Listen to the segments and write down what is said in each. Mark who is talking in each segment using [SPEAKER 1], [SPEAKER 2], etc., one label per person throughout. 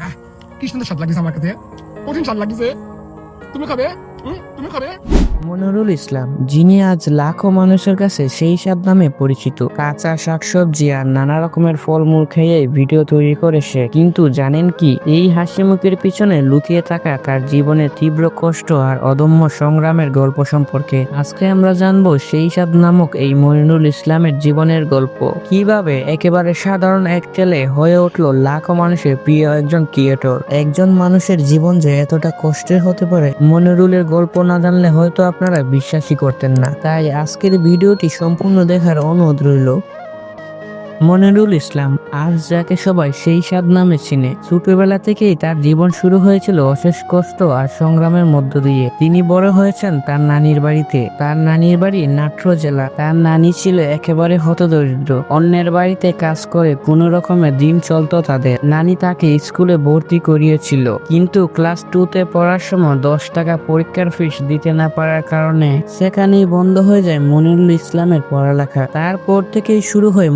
[SPEAKER 1] আহ, কি সুন্দর স্বাদ লাগছে আমার কাছে। কঠিন স্বাদ লাগছে। তুমি খাবে?
[SPEAKER 2] মনিরুল ইসলাম, যিনি আজ লাখো মানুষের কাছে সেই স্বাদ নামে পরিচিত। কাঁচা শাকসবজি আর নানা রকমের ফলমূল খেয়ে ভিডিও তৈরি করে সে কিন্তু জানেন কি, এই হাসি মুখের পিছনে লুকিয়ে থাকা তার জীবনের তীব্র কষ্ট আর অদম্য সংগ্রামের গল্প সম্পর্কে। আজকে আমরা জানব সেই স্বাদ নামক এই মনিরুল ইসলামের জীবনের গল্প। কীভাবে একেবারে সাধারণ এক ছেলে হয়ে উঠল লাখো মানুষের প্রিয় একজন ক্রিয়েটর? একজন মানুষের জীবন যে এতটা কষ্টের হতে পারে, মনিরুলের গল্প না জানলে হয়তো আপনারা বিশ্বাসই করতেন না। তাই আজকের ভিডিওটি সম্পূর্ণ দেখার অনুরোধ রইল। মনিরুল ইসলাম, আজ যাকে সবাই সেই স্বাদ নামে চিনে, ছোটবেলা থেকেই তার জীবন শুরু হয়েছিল অশেষ কষ্ট আর সংগ্রামের মধ্য দিয়ে। তিনি বড় হয়েছেন তার নানির বাড়িতে। তার নানির বাড়ি নাট্র জেলা। তার নানি ছিল একেবারে হতদরিদ্র। অন্যের বাড়িতে কাজ করে কোনো রকমের দিন চলতো তাদের। নানি তাকে স্কুলে ভর্তি করিয়েছিল। কিন্তু ক্লাস টু তে পড়ার সময় দশ টাকা পরীক্ষার ফিস দিতে না পারার কারণে সেখানেই বন্ধ হয়ে যায় মনিরুল ইসলামের পড়ালেখা। তারপর থেকেই শুরু হয়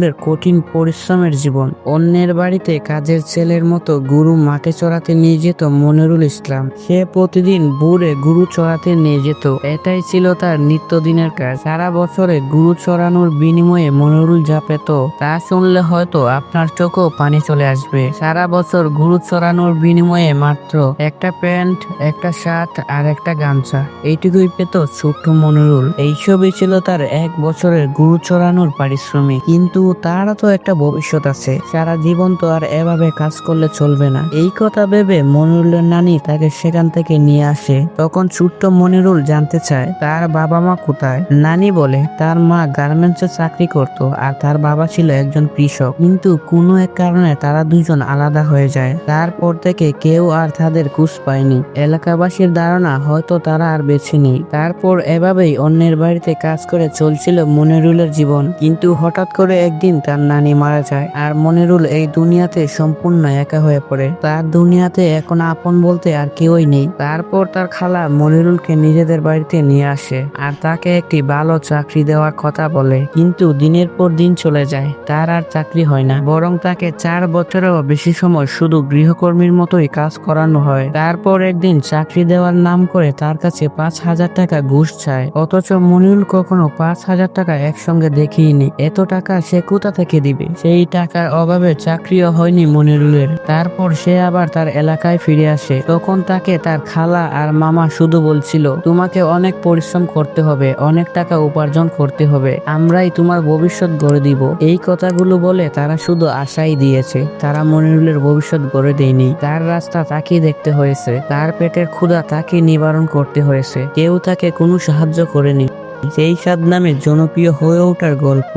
[SPEAKER 2] মনিরুলের কঠিন পরিশ্রমের জীবন। অন্যের বাড়িতে কাজের ছেলের মতো গুরু মাঠে চড়াতে নিয়ে যেত মনিরুল ইসলাম। সে প্রতিদিন ভোরে গুরু চড়াতে নিয়ে যেত। এটাই ছিল তার নিত্যদিনের কাজ। সারা বছরে গুরু চড়ানোর বিনিময়ে মনিরুল যা পেত, তা শুনলে হয়তো আপনার চোখেও পানি চলে আসবে। সারা বছর গুরু চড়ানোর বিনিময়ে মাত্র একটা প্যান্ট, একটা শার্ট আর একটা গামছা। এইটুকুই পেত ছোট্ট মনিরুল। এইসবই ছিল তার এক বছরের গুরু চড়ানোর পারিশ্রমিক। কিন্তু তারও তো একটা ভবিষ্যৎ আছে। সারা জীবন তো আর এভাবে কাজ করলে চলবে না। এই কথা ভেবে মনিরুলের নানি তাকে সেখান থেকে নিয়ে আসে। তখন ছোট্ট মনিরুল জানতে চায়, তার বাবা মা কোথায়? নানি বলে, তার মা গার্মেন্টসে চাকরি করত আর তার বাবা ছিল একজন কৃষক। কিন্তু কোনো এক কারণে তারা দুজন আলাদা হয়ে যায়। তারপর থেকে কেউ আর তাদের কুশ পায়নি। এলাকাবাসীর ধারণা হয়তো তারা আর বেছে নেই। তারপর এভাবেই অন্যের বাড়িতে কাজ করে চলছিল মনিরুলের জীবন। কিন্তু হঠাৎ করে একদিন তার নানি মারা যায়। আর মনিরুল এই দুনিয়াতে সম্পূর্ণ একা হয়ে পড়ে। তার দুনিয়াতে এখন আপন বলতে আর কেউই নেই। তারপর তার খালা মনিরুলকে নিজেদের বাড়িতে নিয়ে আসে আর তাকে একটি ভালো চাকরি দেওয়ার কথা বলে। কিন্তু দিনের পর দিন চলে যায়। তার আর চাকরি হয় না। বরং তাকে চার বছরেও বেশি সময় শুধু গৃহকর্মীর মতোই কাজ করানো হয়। তারপর একদিন চাকরি দেওয়ার নাম করে তার কাছে পাঁচ হাজার টাকা ঘুষ চায়। অথচ মনিরুল কখনো পাঁচ হাজার টাকা একসঙ্গে দেখিনি এত টাকা সে কোথা থেকে দিবে? সেই টাকার অভাবে চাকরিও হয়নি মনিরুলের। তারপর সে আবার তার এলাকায় ফিরে আসে। তখন তাকে তার খালা আর মামা শুধু বলছিল, তোমাকে অনেক পরিশ্রম করতে হবে, অনেক টাকা উপার্জন করতে হবে। আমরাই তোমার ভবিষ্যৎ গড়ে দিব। এই কথাগুলো বলে তারা শুধু আশাই দিয়েছে। তারা মনিরুলের ভবিষ্যৎ গড়ে দেয়নি। তার রাস্তা তাকেই দেখতে হয়েছে। তার পেটের ক্ষুধা তাকে নিবারণ করতে হয়েছে। কেউ তাকে কোনো সাহায্য করেনি। সেই সাদ নামে জনপ্রিয় হয়ে ওঠার গল্প।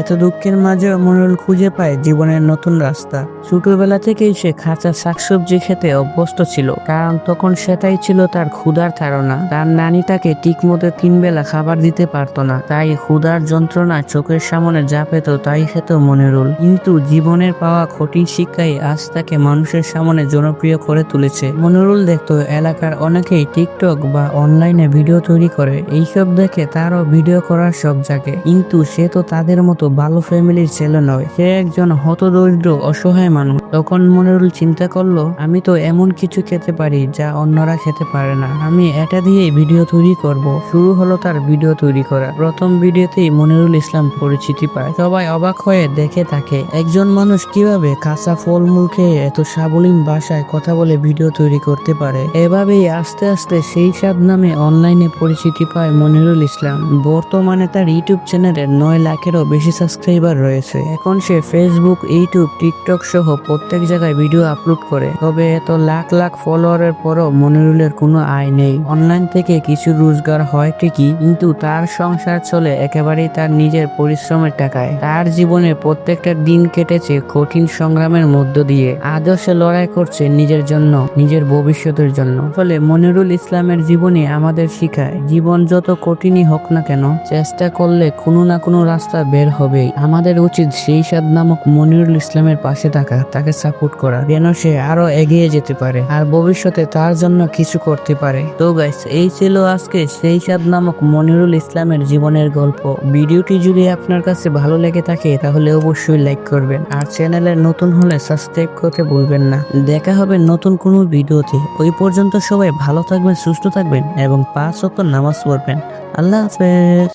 [SPEAKER 2] এত দুঃখের মাঝেও মনিরুল খুঁজে পায় জীবনের নতুন রাস্তা। ছোটবেলা থেকেই সে খাঁচা শাকসবজি খেতে অভ্যস্ত ছিল, কারণ তখন সেটাই ছিল তার ক্ষুধার ধারণা। তার নানি তাকে ঠিকমতো তিন বেলা খাবার দিতে পারতো না, তাই ক্ষুধার যন্ত্রণা চোখের সামনে যা পেত তাই খেত মনিরুল। কিন্তু জীবনের পাওয়া কঠিন শিক্ষাই আজ তাকে মানুষের সামনে জনপ্রিয় করে তুলেছে। মনিরুল দেখতো এলাকার অনেকেই টিকটক বা অনলাইনে ভিডিও তৈরি করে, এইসব দেখে তারও ভিডিও করার শখ জাগে। কিন্তু সে তো তাদের মতো ভালো ফ্যামিলির ছেলে নয়। সে একজন হতদরিদ্র, অসহায় মানুষ। তখন মনিরুল চিন্তা করল, আমি তো এমন কিছু খেতে পারি যা অন্যরা খেতে পারে না। আমি এটা দিয়ে ভিডিও তৈরি করব। শুরু হলো তার ভিডিও তৈরি করা। প্রথম ভিডিওতেই মনিরুল ইসলাম পরিচিতি পায়। সবাই অবাক হয়ে দেখে থাকে একজন মানুষ কীভাবে কাঁচা ফলমূল খেয়ে এত সাবলীন ভাষায় কথা বলে ভিডিও তৈরি করতে পারে? এভাবেই আস্তে আস্তে সেই সাদ নামে অনলাইনে পরিচিতি পায় মনিরুল ইসলাম। বর্তমানে তার ইউটিউব চ্যানেলে নয় লাখেরও বেশি সাবস্ক্রাইবার রয়েছে। এখন সে ফেসবুক ইউটিউব টিকটক সহ প্রত্যেক জায়গায় ভিডিও আপলোড করে, তবে এত লাখ লাখ ফলোয়ারের পরও মনিরুলের কোনো আয় নেই। অনলাইন থেকে কিছু রোজগার হয় ঠিকই, কিন্তু তার সংসার চলে একেবারেই তার নিজের পরিশ্রমের টাকায়। তার জীবনে প্রত্যেকটা দিন কেটেছে কঠিন সংগ্রামের মধ্য দিয়ে। সে লড়াই করছে নিজের জন্য, নিজের ভবিষ্যতের জন্য। ফলে মনিরুল ইসলামের জীবনী আমাদের শিখায়, জীবন যত কঠিনই হোক না কেন, চেষ্টা করলে কোনো না কোনো রাস্তা বের হবেই। আমাদের উচিত সেই সাদ নামক মনিরুল ইসলামের পাশে থাকা, তাকে তাকে সাপোর্ট করা, যেন সে আরও এগিয়ে যেতে পারে আর ভবিষ্যতে তার জন্য কিছু করতে পারে। তো গাইস এই ছিল আজকে সেই সাদ নামক মনিরুল ইসলামের জীবনের গল্প। ভিডিওটি যদি আপনার কাছে ভালো লেগে থাকে, তাহলে অবশ্যই লাইক করবেন। আর চ্যানেলে নতুন হলে সাবস্ক্রাইব করতে ভুলবেন না। দেখা হবে নতুন কোনো ভিডিওতে। ওই পর্যন্ত সবাই ভালো থাকবেন, সুস্থ থাকবেন এবং পাঁচ ওয়াক্ত নামাজ পড়বেন। আল্লাহ হাফেজ।